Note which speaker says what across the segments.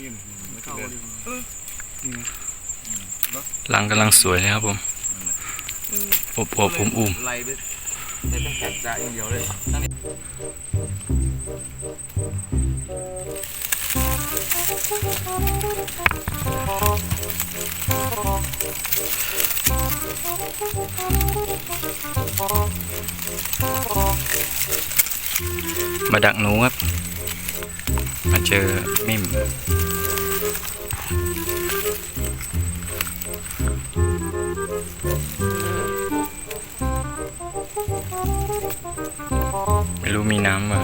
Speaker 1: นี่นะไม่เข้าเลยนี่นะ
Speaker 2: หลังกำลังสวยเลยครับผมอบอบอุ่มอุ่ม
Speaker 3: ไล่ไปไปตั้งแต่จะอย่างเดียวเลยตั้งแต่
Speaker 2: มาดักหนูครับ มาเจอมิม ไม่รู้มีน้ำมั้ง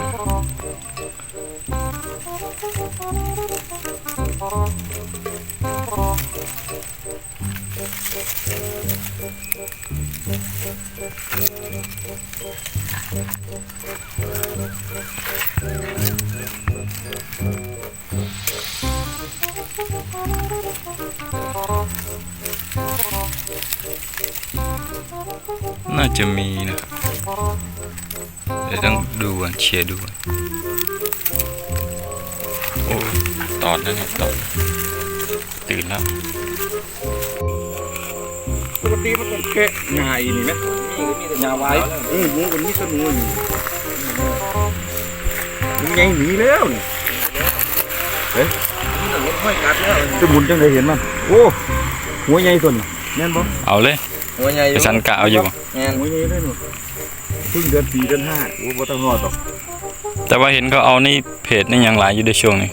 Speaker 2: น่าจะมีนะ เดี๋ยวต้องดูก่อนเชียร์ดูก่อนโอ้ตอดแล้วเนี่ยตอดตื่นแล้ว
Speaker 1: ปกติมันต้องแค่งายนี่ไหม
Speaker 3: นี่ก็มีแต่
Speaker 1: งาไว้เออหมูคนนี้ก็หนูอยู่มันยังหนีแล้วนี่
Speaker 3: มันต้องค่อยกัดแล้ว
Speaker 1: จะหมุนจังไดเห็นมันโอ้หัวใหญ่ส่วนน่ะแม่นบ่
Speaker 2: เอาเลย
Speaker 3: หัวใหญ่อ
Speaker 2: ไอ้
Speaker 3: ยู่
Speaker 2: สันกะเอาอยู่
Speaker 3: แม่น
Speaker 1: หัวใหญ่เลยหนูเพิ่งเดือนสี่เดือนห้าโอ้บ่ต้องรอดหรอก
Speaker 2: แต่ว่าเห็นเขาเอานี่เพจนี่ยังหลายอยู่ในช่วงนี้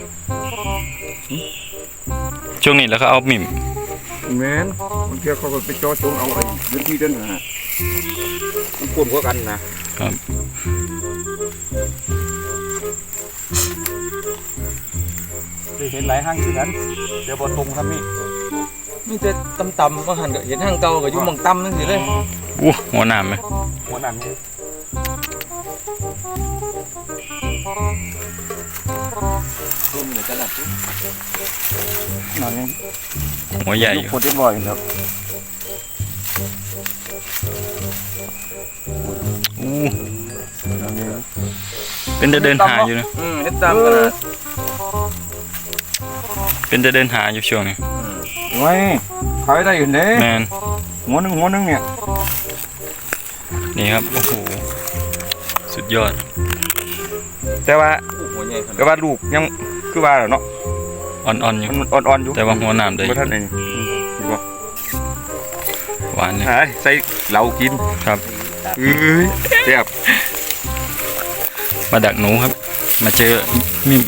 Speaker 2: ช่วงนี้แล้วเขาเอามิม
Speaker 1: แม่นบางทีเขาก็ไปจ่อจงเอาไอ้เดือนสี่เดือนห้ามันกลมกว่ากันนะครับเห็นหลายห้างคือกันเดี๋ยวบ่ตรงครับนี่
Speaker 3: มีแต่ต่ำๆก็หันก็เห็นห้างเก่าก็อยู่หมองต่ำนั่นสิเลย
Speaker 2: อู้หัวหนามไหม
Speaker 1: หัวหนังนี่
Speaker 3: รวมอยู่ในตลาด
Speaker 1: หนังนี่
Speaker 2: หัวใหญ่อยู่
Speaker 1: คนเต็มร้อยครับ
Speaker 2: อู้
Speaker 1: หนังนี่
Speaker 2: เป็นจะเดินหาอยู่นะ
Speaker 3: อืมเฮ็ดตามขนาด
Speaker 2: เป็นจะเดินหาอยู่ช่วงนี้
Speaker 1: ไว้ขายได้อยู่เด้
Speaker 2: แมน
Speaker 1: หัวหนึงหัวหนึงเนี่ย
Speaker 2: นี่ครับ โอ้โห สุดยอด
Speaker 1: แต่ว่า
Speaker 3: หัวใหญ่ขนาด
Speaker 1: แต่ว่าลูกยังคือว่าแล้วเนาะ
Speaker 2: อ่อนๆอยู่
Speaker 1: มันอ่อนๆอยู่
Speaker 2: แต่ว่าหัวหนามได้อ
Speaker 1: บ่
Speaker 2: ยู่
Speaker 1: ทันเองดีบ่
Speaker 2: หวานเลย
Speaker 1: หาใส่เหล้ากิน
Speaker 2: ครับ
Speaker 1: เอ้ยแซ่บ
Speaker 2: มาดักหนูครับ มาเจอมิม